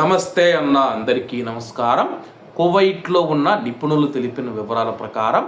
నమస్తే అన్న అందరికీ నమస్కారం. కువైట్లో ఉన్న నిపుణులు తెలిపిన వివరాల ప్రకారం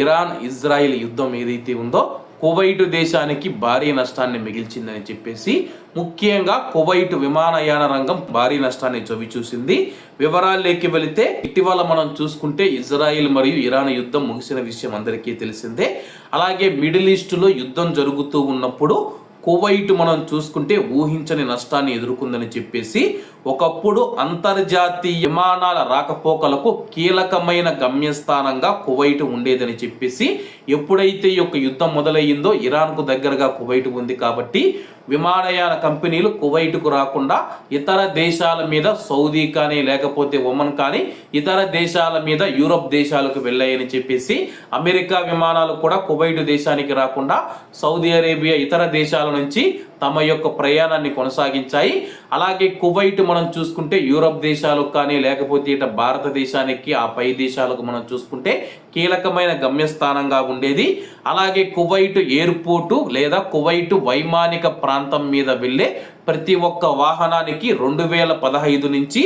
ఇరాన్ ఇజ్రాయిల్ యుద్ధం ఏదైతే ఉందో కువైట్ దేశానికి భారీ నష్టాన్ని మిగిల్చిందని చెప్పేసి ముఖ్యంగా కువైట్ విమానయాన రంగం భారీ నష్టాన్ని చవిచూసింది. వివరాల్లోకి వెళితే ఇటీవల మనం చూసుకుంటే ఇజ్రాయిల్ మరియు ఇరాన్ యుద్ధం ముగిసిన విషయం అందరికీ తెలిసిందే. అలాగే మిడిల్ ఈస్టులో యుద్ధం జరుగుతూ ఉన్నప్పుడు కువైట్ మనం చూసుకుంటే ఊహించని నష్టాన్ని ఎదుర్కొందని చెప్పేసి ఒకప్పుడు అంతర్జాతీయ విమానాల రాకపోకలకు కీలకమైన గమ్యస్థానంగా కువైట్ ఉండేదని చెప్పేసి ఎప్పుడైతే ఈ యొక్క యుద్ధం మొదలయ్యిందో ఇరాన్కు దగ్గరగా కువైట్ ఉంది కాబట్టి విమానయాన కంపెనీలు కువైట్కు రాకుండా ఇతర దేశాల మీద సౌదీ కానీ లేకపోతే ఒమన్ కానీ ఇతర దేశాల మీద యూరప్ దేశాలకు వెళ్ళాయని చెప్పేసి అమెరికా విమానాలు కూడా కువైట్ దేశానికి రాకుండా సౌదీ అరేబియా ఇతర దేశాల నుంచి తమ యొక్క ప్రయాణాన్ని కొనసాగించాయి. అలాగే కువైట్ మనం చూసుకుంటే యూరప్ దేశాలకు కానీ లేకపోతే ఇట భారతదేశానికి ఆ పై దేశాలకు మనం చూసుకుంటే కీలకమైన గమ్యస్థానంగా ఉండేది. అలాగే కువైట్ ఎయిర్పోర్టు లేదా కువైట్ వైమానిక ప్రాంతం మీద వెళ్ళే ప్రతి ఒక్క వాహనానికి రెండు వేల పదహైదు నుంచి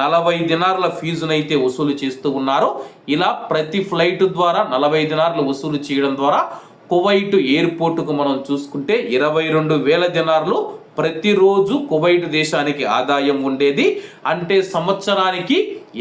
నలభై దినార్ల ఫీజునైతే వసూలు చేస్తూ ఉన్నారు. ఇలా ప్రతి ఫ్లైట్ ద్వారా నలభై దినార్లు వసూలు చేయడం ద్వారా కువైట్ ఎయిర్పోర్టుకు మనం చూసుకుంటే ఇరవై రెండు వేల దినార్లు ప్రతిరోజు కువైట్ దేశానికి ఆదాయం ఉండేది. అంటే సంవత్సరానికి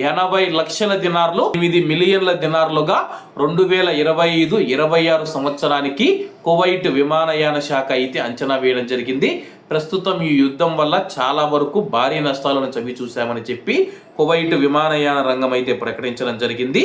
ఎనభై లక్షల దినార్లు ఎనిమిది మిలియన్ల దినార్లుగా రెండు వేల ఇరవై ఐదు ఇరవై ఆరు సంవత్సరానికి కువైట్ విమానయాన శాఖ అయితే అంచనా వేయడం జరిగింది. ప్రస్తుతం ఈ యుద్ధం వల్ల చాలా వరకు భారీ నష్టాలను చవి చూశామని చెప్పి కువైట్ విమానయాన రంగం అయితే ప్రకటించడం జరిగింది.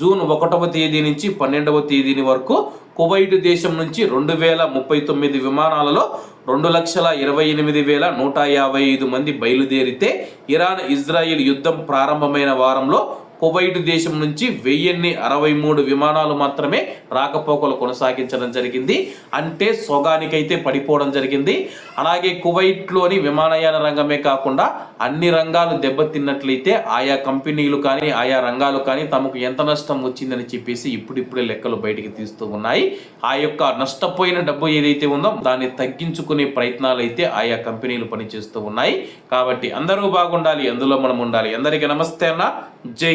జూన్ ఒకటవ తేదీ నుంచి పన్నెండవ తేదీని వరకు కువైట్ దేశం నుంచి రెండు వేల ముప్పై తొమ్మిది విమానాలలో రెండు లక్షల ఇరవై ఎనిమిది వేల నూట యాభై ఐదు మంది బయలుదేరితే ఇరాన్ ఇజ్రాయిల్ యుద్ధం ప్రారంభమైన వారంలో కువైట్ దేశం నుంచి వెయ్యిన్ని అరవై మూడు విమానాలు మాత్రమే రాకపోకలు కొనసాగించడం జరిగింది. అంటే సొగానికైతే పడిపోవడం జరిగింది. అలాగే కువైట్లోని విమానయాన రంగమే కాకుండా అన్ని రంగాలు దెబ్బతిన్నట్లయితే ఆయా కంపెనీలు కానీ ఆయా రంగాలు కానీ తమకు ఎంత నష్టం వచ్చిందని చెప్పేసి ఇప్పుడిప్పుడే లెక్కలు బయటికి తీస్తూ ఉన్నాయి. ఆ యొక్క నష్టపోయిన డబ్బు ఏదైతే ఉందో దాన్ని తగ్గించుకునే ప్రయత్నాలు అయితే ఆయా కంపెనీలు పనిచేస్తూ ఉన్నాయి. కాబట్టి అందరూ బాగుండాలి అందులో మనం ఉండాలి. అందరికీ నమస్తే అన్న. జై